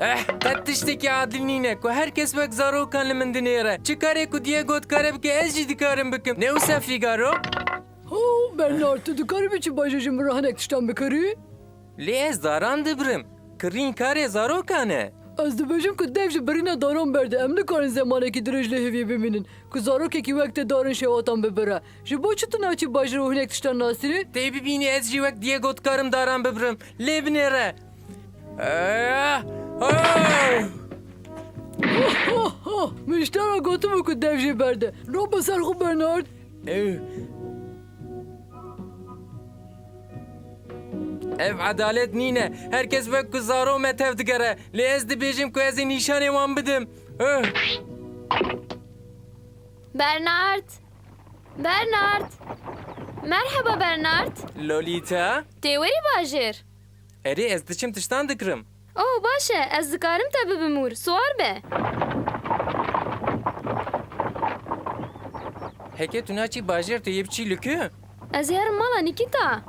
Eh, te tiştekî adil nîne ku herkes li min dinêre. Çi karê ku diye got kare bike ez dikarim bikim. Ne wisa Figaro? Oh, Bernard, tu dikarî biçî bajêjî min hinek tiştan bikarî? Lê ez daran dibirim. Kirîn karê zarokan e. Ez dibêjim ku dev ji birîna daran berde em nikarin zemanekî dirêj lê heviyê bimînin ku zarokekî wek te darin şewatan bibire. Ji bo naçî bajir û hinek tiştan nasîrî? Tê bibînî ez jî wek diye got karim daran bibirim. Lê binêre. Eh, oh! Ku dev jê berde. Roba ser xwe Bernard. Ew. Ev adalet nîne. Herkes wek ku zaro me tev digere. Lê ez dibêjim ku ez ê nîşanê wan bidim. Bernard. Bernard. Merhaba Bernard. Lolita. Têwerî bajêr. Erê ez diçim tiştan dikirim. Oh baş e, ez dikarim te bibim ûr. Swar be. Heke tu naçî bajêr tu yê biçî li ku? Ez herim mala Nikita.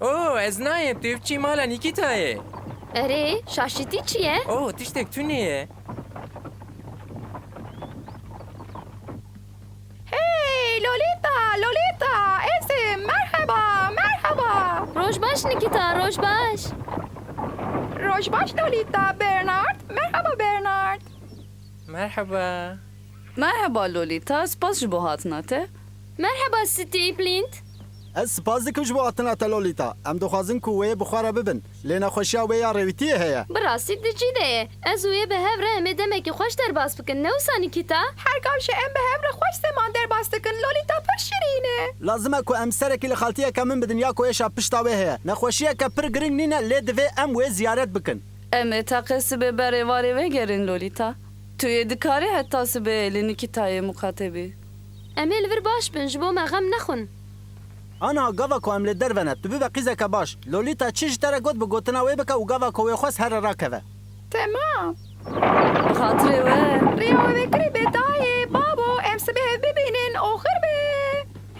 Oh, ez nayêm tu yê biçî mala Nikitayê. Erê, şaşîtî çi ye? Oh, tiştek neyê? Hey Lolita, Lolita, Ezim, merhaba, merhaba. Roj baş Nikita, roj baş. Rojbaş Lolita, Bernard, merhaba Bernard. Merhaba. Merhaba Lolita, spas ji bo hatina te. Merhaba Steve Plint. Ez spas dikim ji bo hatina te Lolita. Em dixwazin ku wê bixwara bibin. Lê nexweşiya wê ya rêwîtiyê heye. Bi rastî di cî de ye. Ez yê bi hev re em ê demekî xweş derbas bikin. Ne wisa Nikita? Her gavşe em be hevre hoş zeman derbas dikin. Lolita pir şirîne. Lazim e ku em serekî li xaltiyeke min bidin ya ku êşa pişta wê heye. Nexweşiyeke pir giring nîne lê divê em wê ziyaret bikin. Em ê teqe sibe berê varê vegerin Lolita. Tu yê dikarî heta sibe li Nikitayê mukatebî. Em ê li vir baş bin ji bo me xem nexwin. Ana gava ku em lê dervene tu bibe qîzeke baş. Lolita çi ji te re got bi gotina wê bike û gava ku wê xwest here rakeve. Tamam. Bi xatirê we. Riya ve kri bedayê, babo, em sibe hev bibînin, oxir be.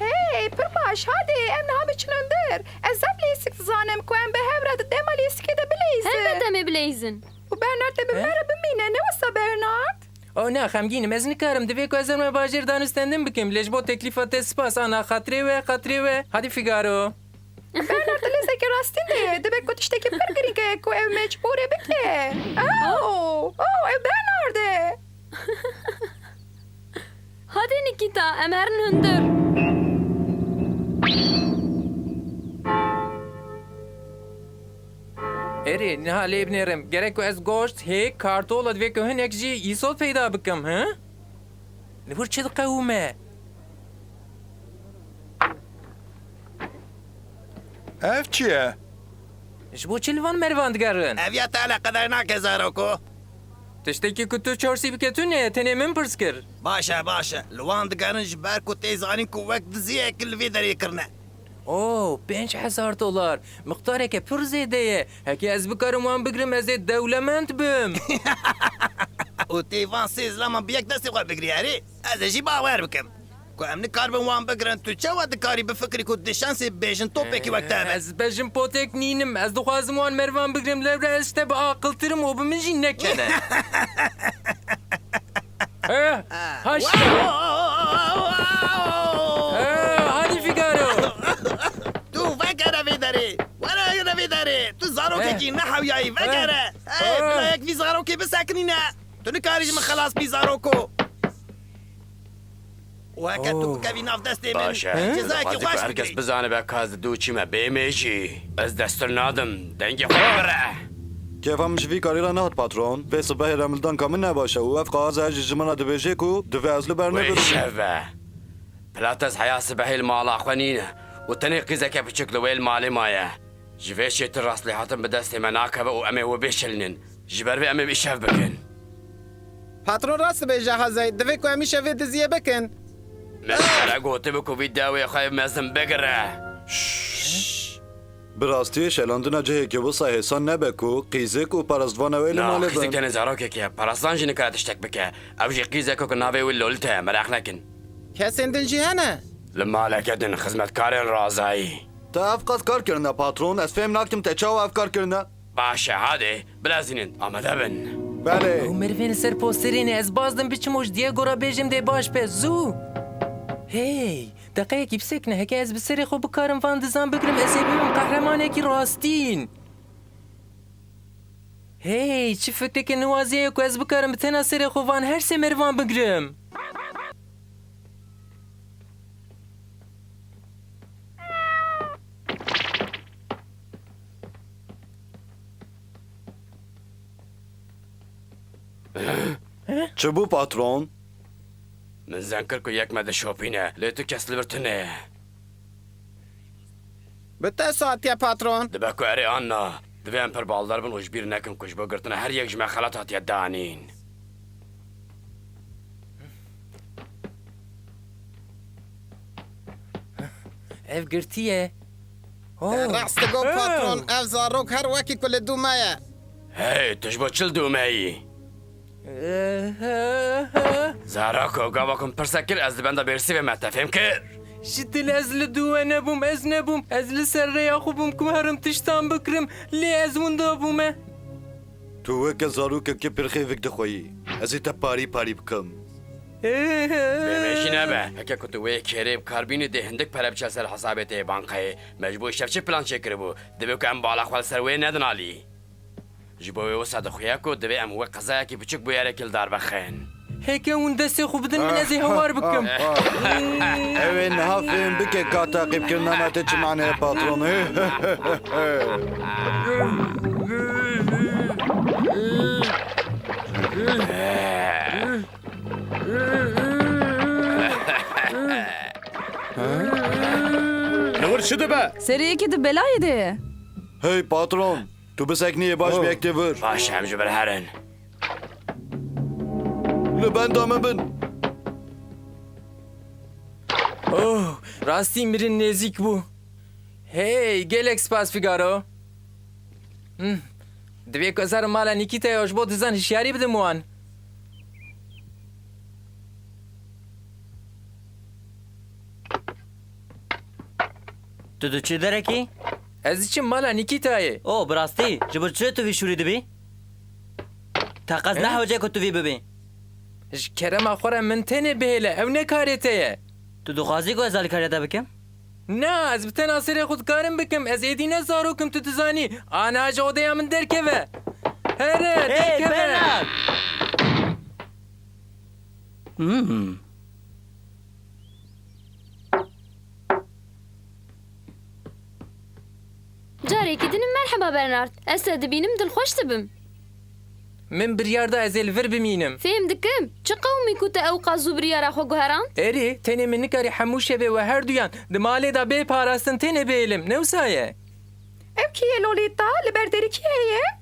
Hey, pir baş, hadi, em niha biçin önder. Ez zeb lêsik dizanim ku em be hevre di dema lêsikê de bileyzin. Helbet em ê bileyzin. û Bimîne, ne xemgînim ez nikarim divê ku ez me bajêr danistendin bikim. Lê ji bo teklîfa te spas ana xatirê we xatirê we. Hadi Figaro. Bernard lezeke rastîn de ye, dibek ku tiştekî pir girîng e ku ev mecbûrê bike. Oh, oh, ev Bernard e. Hadi Nikita, em herin hundir. Erê niha lê binêrim. Gerek ku ez goşt, hêk, kartola divê ku hinek jî îsot peyda bikim, he? Li vir çi diqewime? Ev çi ye? Ji bo çi li van mervan digerin? Ev ya te qedar nake zaroko. Tiştekî ku tu çorsî bike tu ne? Tenê min pirs kir. Başa başa. Li wan digerin ji ber ku tê zanîn ku wek diziyek li vê derê kirine. Pênc hezar dolar. Miqdareke pir zêde ye. Hekî ez bikarim wan bigirim ez ê dewlemend bim. û tê van sê zilaman bi yek destê xwe bigirî herê. Ez jî bawer bikim. Ku em nikarbin wan bigirin tu çawa dikarî bifikrî ku di şansê bêjin topekî wek te hebe. Ez bejim potek nînim. Ez dixwazim wan mervan bigirim levre ez te bi aqiltirim û bi min jî bisekinîne. Tu nikarî ji min xelas bî zaroko. Weke tu bikevî nav destê min. باشه Cezayekî لحظه xweş هرکس bigirî. بزانه به کاز دو چیمه بیمیجی از دستر نادم دنگی خود بره کیفم جوی کاری را نهاد پاترون به صبح رملدان کامل نباشه و اف قاز هر جمعه دبیجه کو دوی از لبر نبرد ویشوه پلاتز حیاس به هیل مالا خوانینه و تنی قیزه که بچکل ویل مالی مایه Ji vê şêtir rastlêhatin bi destê me nakeve û em ê wê bêşilinin. Ji ber vê em ê îşev bikin. Patron rast dibêje Hezey, divê ku em îşevê diziye bikin. Mesela gotu bi ku vî dawê xwe mezin bigire. Bi rastiyê şelandina cihêkê wisa hêsan nebe ku qîzêk û parastvana wê li Na, malê qîzek bin. tenê zarokekê, parastan jî nikare tiştek bike. Ev jî qîzek ku navê wê lol te, meraq nekin. Kesên din jî hene. Li. Te efkas kar kerine patron, ez fem nakim te çav efkar kerine. Başa hadi, blazinin ama da ben. Bele. Mervin ser posterine, ez bazdım biçim hoş diye gora bejim de baş pe zu. Hey, dakika yüksek ne heke ez biseri xo bikarim van dizan bikrim ez ebim kahramaneki rastin. Hey, çi fıkteke nuaziye ku ez bikarim bitena seri xo van her semer van bikrim. abi? Чи бу патрон? Мзанкарку якмады шопине. Лету кесливертине. Bitta soatga patron. Дебаку ари анна. Двен пер балдар бун уж бир накин куш богыртына һәр як жма халат ат яданин. Ev girtiye. Rast go patron, ev zarok her wekî ku li dûme ye. Hey, tuj bo çil dumeyi. دومەیی زاراکۆ گاواکم پرسە کرد ئەس دەبەندە بێرسی بێمەتە فێم کرد شتل ئەز لە دووە نەبووم ئەس نەبووم ئەز لە سەر ڕێیا خوبم کو هەرم تشتان بکرم لێ ئەز وندا بوومە تو وەکە زارۆکەکە پرخێڤێک دەخۆیی ئەزیتە پاری پاری بکەم بێمێژی نەبە هەکە کوتوێ کێرێ کاربینی دێ هەندێک پەرە بچە سەر حسابێتێ بانقەیە مەجبوو شەفچی پلان چێکرد بوو دەبێت کە ئەم باڵا خوال سەروێ نەدنالی Ji bo wê wisa dixuya ku divê em wek qezayekî biçik bû yerekil darbexên. Heke hûn destê xwe bidin min ez ê hewar bikim. Ah, ah, ah. Ew ê niha fêm bike ka teqîbkirina me te eh? çi mane patronê. Ne hırçıdı be? Seriye kedi bela yedi. Hey patron, Du besäknie baş oh. bekliyor. Başem jüber herren. Le ben damı ben. Oh, rastin birin nezik bu. Hey, gel ekspas Figaro. Hmm. Dve kozar mala Nikita još bo dizan hişyari bide muan. Tu tu çi dereki? Ez diçim mala O bi rastî ji bo çi tu vî şûrî dibî? Te qez nehewce ku tu vî bibî. ji kerema xwe re min tenê bihêle ew ne karê te ye dixwazî ku ez alîkariya te bikim? Na ez bi tena serê xwe dikarim bikim ez êdî ne zarokim tu dizanî ana ji odeya min derkeve Here Hey derkeve Bernard! Hmm. Carekî dinim merheba Bernard. Ez te dibînim dilxweş dibim. min biryar da ez ê li vir bimînim Fêm dikim. Çi qewmî ku te ew qazû biryara xwe guheran? Erê tenê min nikarî hemû şevê we her duyan di malê da bê parastin tenê bêlim ne wisa ye Ev kî ye Lolita li ber derî kî heye?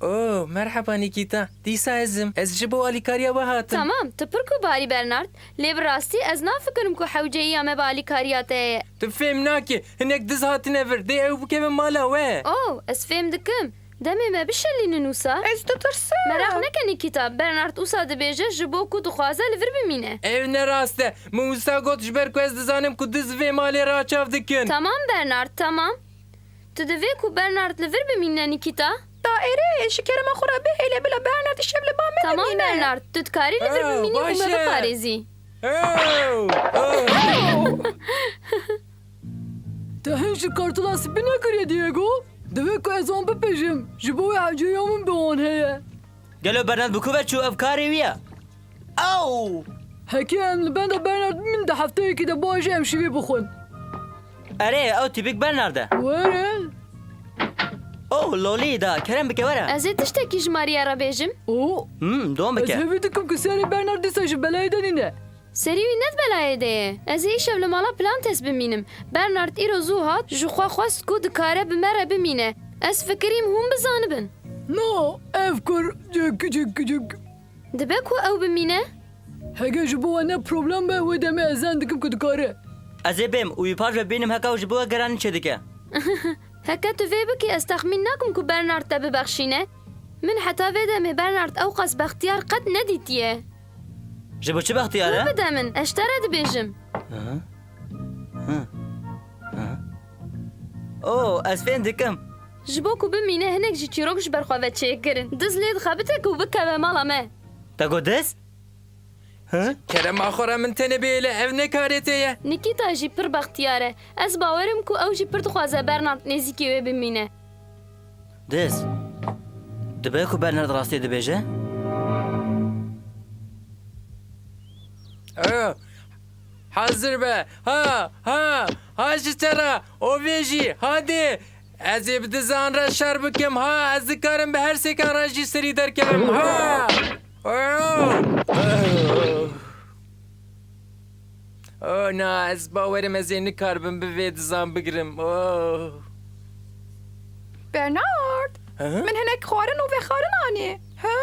Oh, merhaba Nikita. Dîsa ezim. Ez ji bo alîkariya we hatim. Tamam, tu pir ku barî Bernard. Lê bi rastî ez nafikirim ku hewceyiya me bi alîkariya te ye. Tu fêm nakî. Hinek diz hatine vir. Dê ew bikevin mala we. Oh, ez fêm dikim. Demê me bişelînin wisa. Ez ditirsim. Merak neke Nikita. Bernard wisa dibêje ji bo ku dixwaze li vir bimîne. Ev ne rast e. Min wisa got ji ber ku ez dizanim ku diz vê malê raçav dikin. Tamam Bernard, tamam. Tu divê ku Bernard li vir bimîne Nikita? Kerema xwe re bihêle bila Bernard îşev li ba me Tamam. Bernard, tu dikarî li vir Oh, bimînî ku me başe. biparêzî. Oh, oh. Te hin ji kartula spî nekiriye Diego? Divê ku ez wan bipêjim. Ji bo wê hewceya min bi wan heye. Gelo Bernard bi ku ve çû ev karê wî ye? Ew! Hekî em li benda Bernard min de hefteyekî de bajê em şivî bixwin. Erê ew tîpik Bernard e. Were? O lolî da kerem bike were. Ez ê tiştekî ji Maria re bêjim. O Hmm dom ez bike. hevî dikim ku serê Bernard dîsa ji belayê denîne. Serî wî net belayê de ye. Ez ê îşev li mala plan tes bimînim. Bernard îro zû hat ji xwe xwest ku dikare bi me re bimîne. Ez fikirîm hûn bizanibin. No, ev kur cik cik cik. Dibe ku ew bimîne? Hege ji bo ne problem be wê demê ez zan dikim ku dikare. Ez ê bêm û wî paş ve bênim heka ji bo we geranî çê dike. Heke tu vê bikî ez texmîn nakim ku Bernard te bibexşîne. Min heta vê demê Bernard ew qas bextiyar qet nedîtiye. Ji bo çi bextiyar e? Bide min, eş te re dibêjim. O ez fên dikim. ji bo ku bimîne hinek ji çîrok ji ber xwe ve çêkirin. Diz lê dixebite ku bikeve mala me. تا گو دست؟ Kerem axora min tenê bêle ev nekare te ye. Nikita jî pir bextiyar e. Ez bawerim ku ew jî pir dixwaze berna nêzîkê wê bimîne. Diz. Dibe ku Bernard rastê dibêje? Hazır be. Ha ha. ha Hacı tera. O veji. Hadi. Ez ê bi dizan re şer bikim ha ez dikarim bi her sekan re jî serî derkevim ha. Oh. Oh na ez bawerim ez ê nikarbim bi vê dizan bigirim. Oh. Bernard Ha? من hinek xwarin û vexwarin anî ha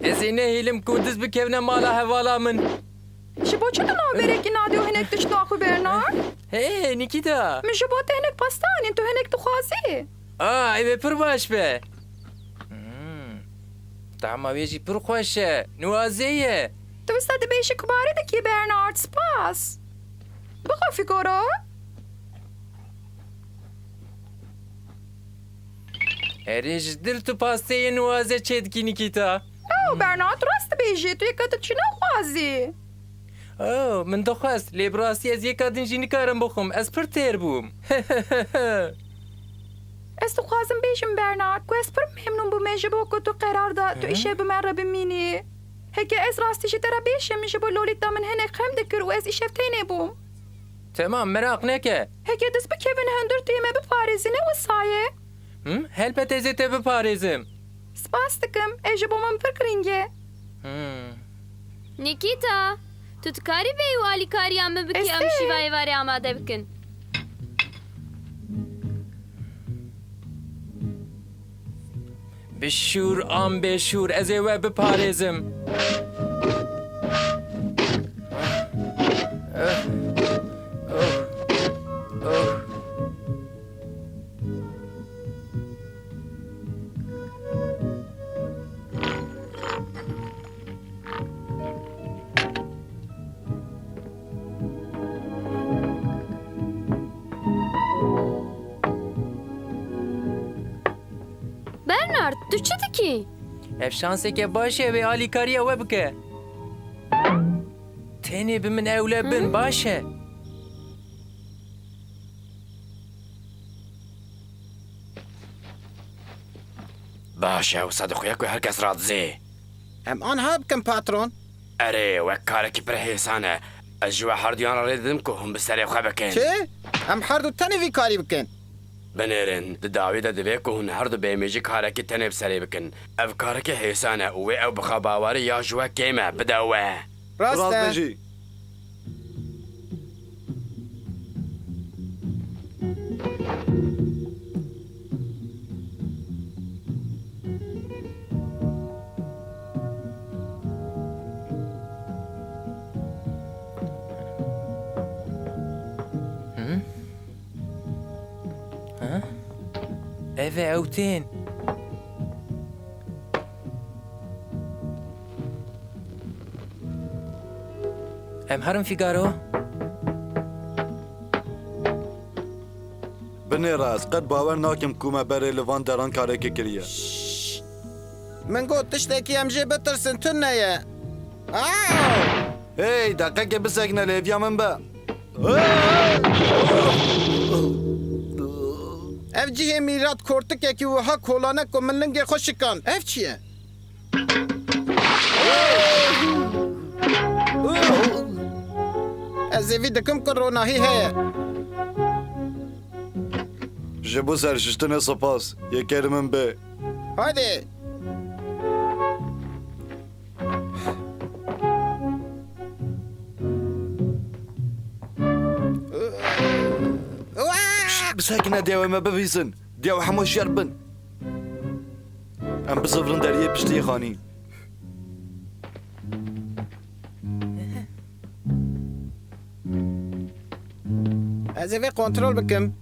Ez ê nehêlim ku diz bikevne mala hevala min. ji bo çi tu naverekî nadî û hinek diçin axwe Bernard Hey Nikita. min ji bo te hinek pasta anîn tu hinek dixwazî Aa ev pir baş be. Hmm. E. Nuwazê ye. Tu wisa dibêjî kubarî dikî Bernard spas Herê ji dil tu pasteyê nuwaze çê dikî Nikita. Ew Bernard rast dibêjî tu tu çi naxwazî Oh, min dixwest lê bi rastî ez yeka din jî nikarim bixwim. Ez pir têr bûm. Ez dixwazim bêjim Bernard ku ez pir memnûn bûme ji bo ku tu qerar da tu îşev bi me re bimînî Heke ez rastî ji te re bêşim ji bo Lolita min hinek xem dikir û ez îşev tenê bûm Tamam merak neke. Heke diz bikevin hundir tu yê me biparêzî ne wisaye Hm? Helbet ez ê te biparêzim. Spas dikim ez ji bo min pir giring e Hmm. Nikîta, tu dikarî vê û alîkariya min bikî em Estê. şîvayê varê amade bikin. Bi şûr Ev şanseke baş e vê alîkariya we bike. Tenê bi min ewle bin baş e. باشە و سەدخویەک و هەرکەس ڕادزێ Em anha bikin patron. ئەرێ وەک کارێکی پر هێسانە ئەس ژوە هەردیانە ڕێدم کو هەم بسەرێ خە بکەن Çi? Em her du tenê vî karî bikin. بنێرن دداویدا دەبێت و هون هەردوو بێمێژی کارێکی تەنێ بسەرێ بکن ئەف کارێکی هێسانە وێ ئەو بخە باواری یا ژوە کێمە بدەوە Rast Rast e. bêjî. Ev e ew tên. Em herin fîgaro? Binêre ez qet bawer nakim ku me berê li van deran karekê kiriye. Min got tiştekî em jê bitirsin tu neye. Aw! Hey deqekê bisekine lêviya min be. Ev cihê mîrat kortikekî wiha kolane ku min lingê xwe şikan. Ev çi ye? Ez ê vî dikim ku ronahî heye. Ji bo serşiştinê spas. Yekerî min bê. Hadi. Dewê me bivîsin. Dew hemû şer bin. Em bizivrin deriyê piştî xanî. Ez vê kontrol bikim.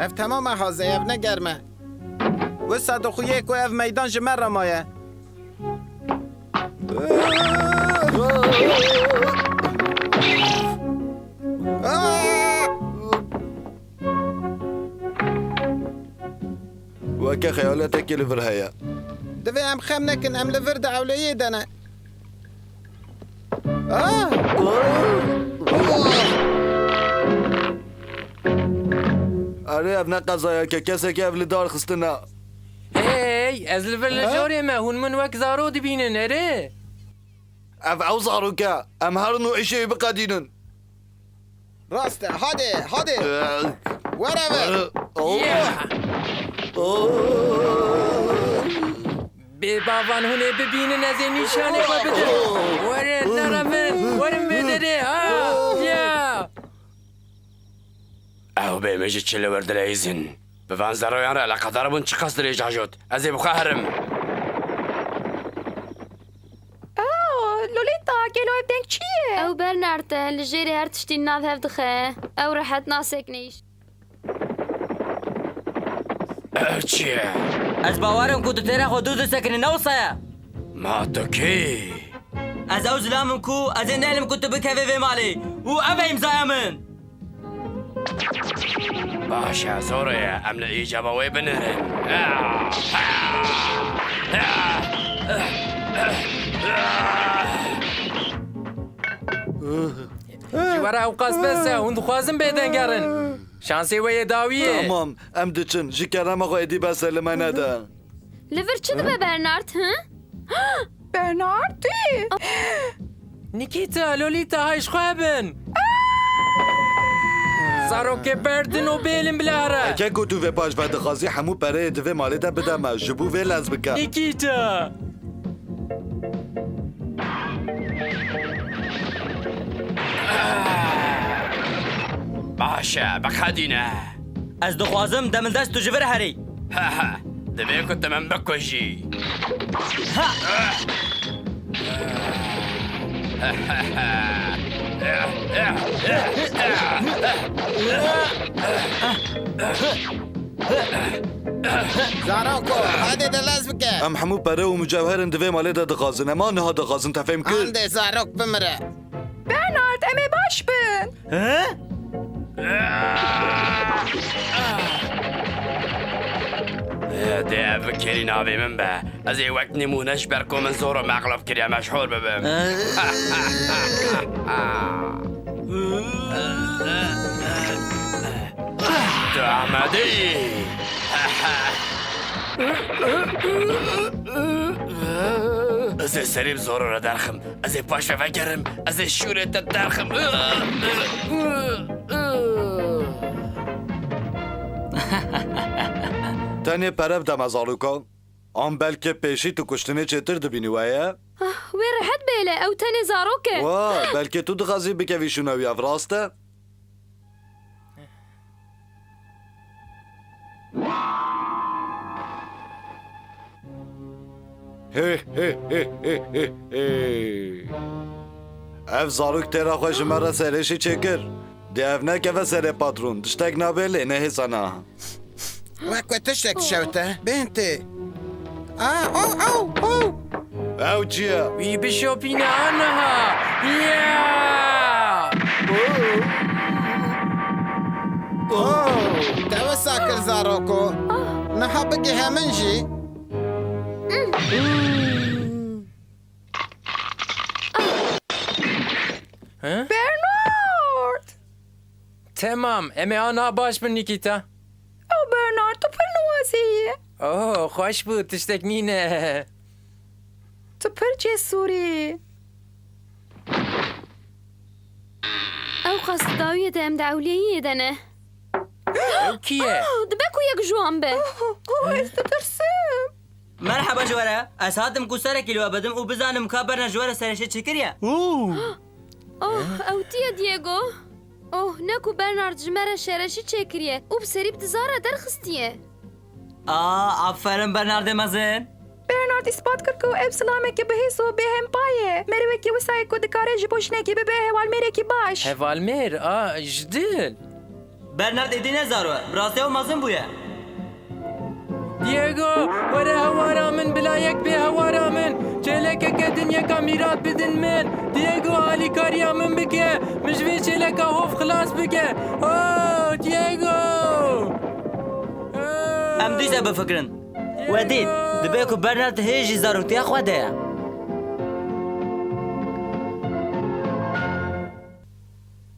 Ev temam e hazê ev ne germe. Wisa dixuye ku ev meydan ji me وكا خيالاتك الفرهية دفي أم خام نكن أم لفردة أو ليد أنا آه. آه. أري ابنا قزايا ككاسة كيف لدار خستنا. هاي أز لفر آه. جوري ما هون من وك زارو بينن أري. أف أو زاروك أم هرنو إشي بقدينن راستة هادي هادي. آه. ورا أوه. Bebavan hune bebinin az nişane babede. Varın tarafı, varın bedede. Ya. Ev be meji çile verdire izin. Bevan zaro yanra la kadar bun çıkastır icajot. Az bu kahrım. Lolita, gelo evden çiye. Ev bernarte, li jeri her tiştin nav hevdixe. Ev rahat nasekniş. naseknîş. چییە؟ Ez bawerim ku tu têra xwe dû disekinî newsaya. ما تۆ کێ؟ Ez ew zilamim ku ez ê nelim ku tu bikevê vê malê û ev e îmzaya min. باشە زۆرەیە ئەم لە ئیجابەوەی بنێرن were ew qas bese hûn dixwazin bêdengerin شانسی و یه داویه. تمام ام دچن جی کرم آقا ایدی بسل من نده لیور چی به برنارد ها؟ برنارد نیکیتا لولیتا هایش خوابن. که بردن و بیلن بلاره. اگه گو و پاش و دخازی همو پره دوی مالی ده بدمه جبو و لز بکن. نیکیتا. باشه بخدی از دو خوازم دم دست تو جوور هری ها ها دبی کت من بکشی ها زارو کو هدیه لازم که. ام حمود پر ما نه دخازن تفهم کرد. آن دزارو بمره. بنات، امی باش بین. دی فکری ناوی من به. از این وقت نمونش بر من زور مغلب کریم مشهور ببم. تو احمدی از این سریم زور را درخم از این پاش فکرم از این شورت درخم. tenê perev deme zarûkan An belkê pêşî tu kuştinê çêtir dibînî weye Wê rehet bêle ew tenê zarok e. Wa belkê tu dixwazî bikevî şûnewî ev rast e Hê hê hê hê hê hê Ev zarok têra xwe ji me re serêşî çêkir Dev ne keve sere patron. Tiştek nabele ne hesana. Vakwe tiştek şevte. Benti. Aa, oh, oh, oh. Avcıya. Wie bist du bin Anna? Ja! Oh! Deve sakır zaroko. Naha bigi hemen ji. Temam em ê aniha baş bin Nikita Oh Bernard tu pir nuwazî. Oh xweş bû tiştek nîne Tu pir cesurî. Ew qas dawiyê de em de ewliyeyê de ne. Ew kî ye? Dibe ku yek jiwan be. Oh ez ditirsim. Merhaba ji were. Ez hatim ku serekî li we bidim û bizanim ka berna ji were serêşê çêkiriye. Oh ew tiye Diego. Oh ne ku Bernard ji me re şereşî çêkiriye û bi serî bi dizara derxistiye. Aa aferin Bernardê mezin. Bernard ispat kir ku ev silamekî bihês û bêhempa Merivekî wisayê ku dikare ji bo jinekî bibe hevalmêrekî baş. Hevalmêr a ji dil Bernard êdî ne zaro. Bi rastî ew mezin bûye. Diego were hewara min bila yek bê hewara min çêlekeke dinyeka mîrat bidin min Diego alîkariya min bike min ji vê çêleka hov xilas bike Oh Diego Em dîse bifikirin. ودید دبی کو برنارد هیجی زاروتیا خواده